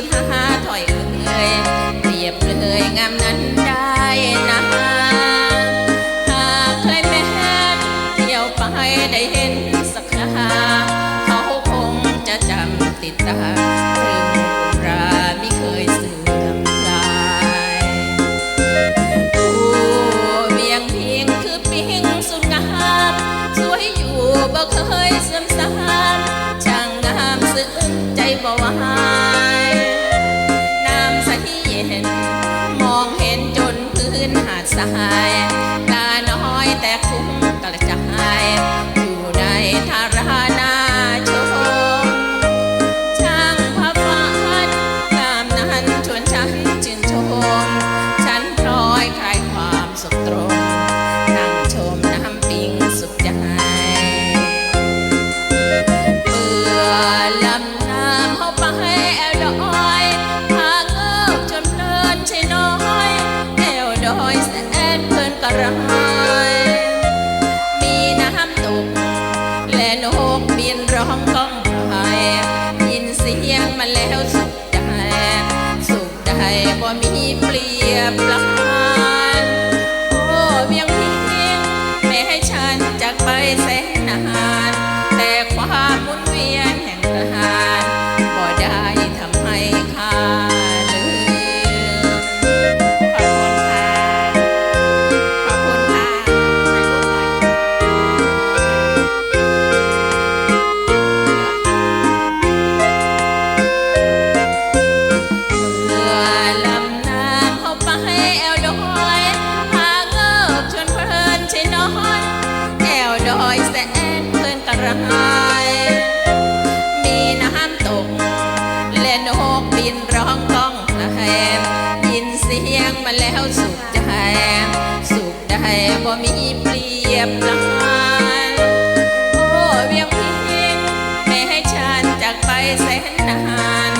สุดหาถอยเอ่ยเปรียบเลยงามนั้นได้นะหากใครแม้เที่ยวไปได้เห็นสักคราเขาคงจะจำติดตาถึงราไม่เคยเสื่อมคลายผู้เวียงพิงคือปิงสุดงามสวยอยู่บ่เคยเสื่อมสาม นหาดทราย มาแล้วสุขใจสุขใจบ่มีเปรียบปรานโอ้เพียงเพียงแม้ให้ฉันจากไปแสนนาน แต่ความหมุนเวียน บินร้องก้องนะแหมยินเสียงมาแล้วสุขใจสุขได้บ่มีเปรียบลานโอ้เวียงพิงแม่ให้ฉันจากไปแสนนาน